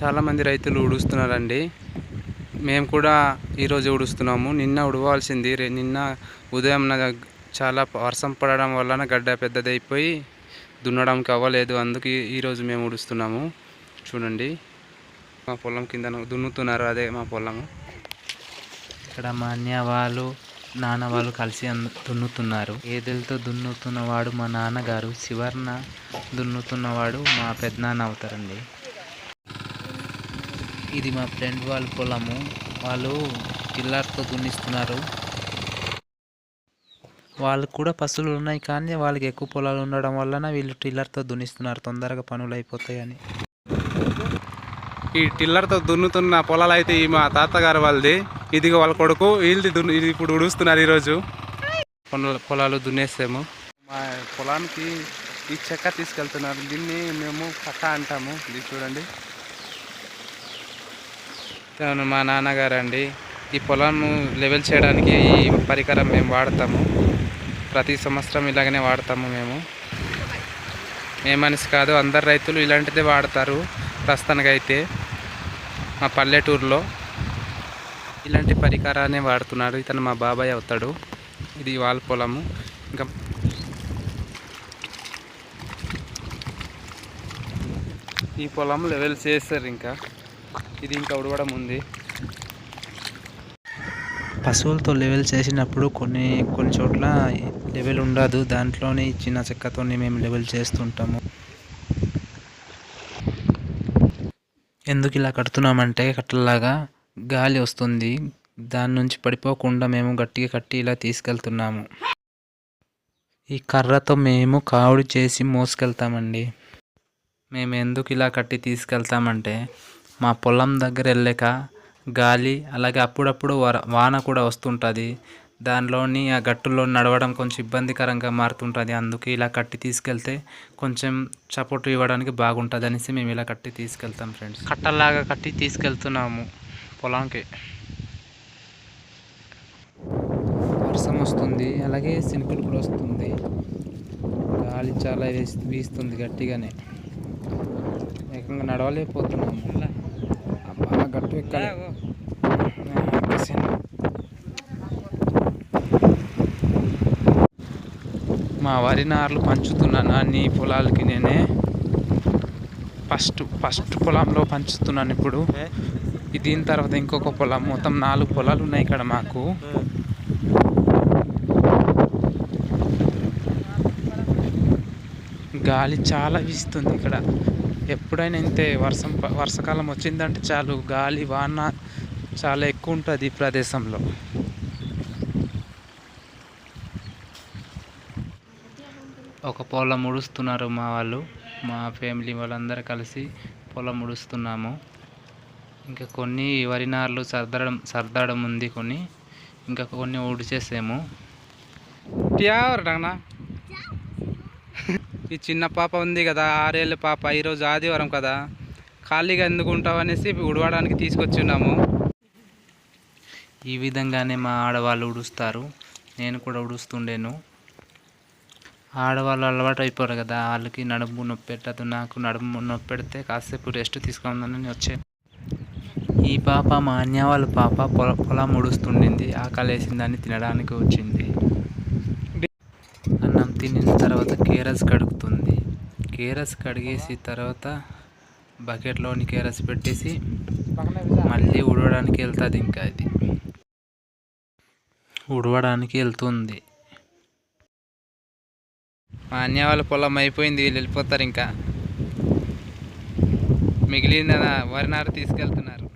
చాలామంది రైతులు ఉడుస్తున్నారండి మేము కూడా ఈరోజు ఉడుస్తున్నాము నిన్న ఉడవాల్సింది నిన్న ఉదయం చాలా వర్షం పడడం వలన గడ్డ పెద్దదైపోయి దున్నడానికి అవ్వలేదు. అందుకే ఈరోజు మేము ఉడుస్తున్నాము చూడండి. మా పొలం కింద దున్నుతున్నారు అదే మా పొలము. ఇక్కడ మా అన్నయ్య వాళ్ళు నాన్న వాళ్ళు కలిసి దున్నుతున్నారు. ఏదెలతో దున్నుతున్నవాడు మా నాన్నగారు శివర్ణ దున్నుతున్నవాడు మా పెద్దనాన్న అవుతారండి. ఇది మా ఫ్రెండ్ వాళ్ళ పొలము. వాళ్ళు టిల్లర్తో దున్నిస్తున్నారు. వాళ్ళకు కూడా పశువులు ఉన్నాయి కానీ వాళ్ళకి ఎక్కువ పొలాలు ఉండడం వలన వీళ్ళు టిల్లర్తో దున్నిస్తున్నారు. తొందరగా పనులు అయిపోతాయని. ఈ టిల్లర్తో దున్నుతున్న పొలాలు అయితే ఈ మా తాతగారు వాళ్ళది. ఇది వాళ్ళ కొడుకు వీళ్ళది దున్ని ఇది ఇప్పుడు ఉడుస్తున్నారు ఈరోజు. పొలాలు పొలాలు దున్నేసాము. మా పొలానికి ఈ చెక్క తీసుకెళ్తున్నారు. దీన్ని మేము కట్ట అంటాము. ఇది చూడండి. తను మా నాన్నగారు అండి ఈ పొలం లెవెల్ చేయడానికి ఈ పరికరం మేము వాడతాము. ప్రతి సంవత్సరం ఇలాగనే వాడతాము మేము. మేమనిసి కాదు అందరు రైతులు ఇలాంటిదే వాడతారు ప్రస్తుతానికైతే మా పల్లెటూరులో. ఇలాంటి పరికరాన్ని వాడుతున్నాడు. ఇతను మా బాబాయ్ అవుతాడు. ఇది వాళ్ళ పొలము. ఇంకా ఈ పొలం లెవెల్ చేస్తారు ఇంకా. ఇది ఇంకా ఉడవడం ఉంది. పశువులతో లెవెల్ చేసినప్పుడు కొన్ని కొన్ని చోట్ల లెవెల్ ఉండదు. దాంట్లోనే చిన్న చెక్కతోనే మేము లెవెల్ చేస్తుంటాము. ఎందుకు ఇలా కడుతున్నామంటే కట్టలాగా గాలి వస్తుంది. దాని నుంచి పడిపోకుండా మేము గట్టిగా కట్టి ఇలా తీసుకెళ్తున్నాము. ఈ కర్రతో మేము కావుడు చేసి మోసుకెళ్తామండి. మేము ఎందుకు ఇలా కట్టి తీసుకెళ్తామంటే మా పొలం దగ్గర వెళ్ళాక గాలి అలాగే అప్పుడప్పుడు వర వాన కూడా వస్తుంటుంది. దానిలోని ఆ గట్టులో నడవడం కొంచెం ఇబ్బందికరంగా మారుతుంటుంది. అందుకే ఇలా కట్టి తీసుకెళ్తే కొంచెం సపోర్ట్ ఇవ్వడానికి బాగుంటుంది అనేసి మేము ఇలా కట్టి తీసుకెళ్తాం ఫ్రెండ్స్. కట్టలాగా కట్టి తీసుకెళ్తున్నాము పొలంకి వర్షం వస్తుంది అలాగే సినుకులు కూడా వస్తుంది. గాలి చాలా వీస్- వీస్తుంది గట్టిగానే. ఏకంగా నడవలేకపోతున్నాము. ఎక్కాలి. మా వరి నార్లు పంచుతున్నాను. అన్ని పొలాలకి నేనే ఫస్ట్ ఫస్ట్ పొలంలో పంచుతున్నాను ఇప్పుడు. దీని తర్వాత ఇంకొక పొలం మొత్తం నాలుగు పొలాలు ఉన్నాయి ఇక్కడ మాకు. గాలి చాలా వీస్తుంది ఇక్కడ. ఎప్పుడైనా ఇంతే వర్షం వర్షాకాలం వచ్చిందంటే చాలు గాలి వాన చాలా ఎక్కువ ఉంటుంది ఈ ప్రదేశంలో. ఒక పొలం ముడుస్తున్నారు మా వాళ్ళు మా ఫ్యామిలీ వాళ్ళందరూ కలిసి పొలం ముడుస్తున్నాము. ఇంకా కొన్ని వరి నార్లు సర్దడం సర్దడం ఉంది కొన్ని ఇంకా కొన్ని ఉడిచేసాము నాన్న ఈ చిన్న పాప ఉంది కదా ఆరేళ్ళ పాప ఈరోజు ఆదివారం కదా. ఖాళీగా ఎందుకు ఉంటావు అనేసి ఉడవడానికి తీసుకొచ్చి ఉన్నాము ఈ విధంగానే మా ఆడవాళ్ళు ఉడుస్తారు. నేను కూడా ఉడుస్తుండేను. ఆడవాళ్ళు అలవాటు అయిపోరు కదా వాళ్ళకి నడుము నొప్పి పెట్టదు నాకు నడుము నొప్పి పెడితే కాసేపు రెస్ట్ తీసుకుందానని వచ్చాను ఈ పాప మా అన్య వాళ్ళ పాప పొల పొలం ఉడుస్తుండింది. ఆకలేసిందని తినడానికి వచ్చింది. తినిన తర్వాత కేరస్ కడుగుతుంది. కేరస్ కడిగేసి తర్వాత బకెట్లోని కేరస్ పెట్టేసి మళ్ళీ ఉడవడానికి వెళ్తుంది ఇంకా అది. ఉడవడానికి వెళ్తుంది. మా అన్య వాళ్ళ పొలం అయిపోయింది వీళ్ళు వెళ్ళిపోతారు ఇంకా. మిగిలిన వరి నారు తీసుకెళ్తున్నారు.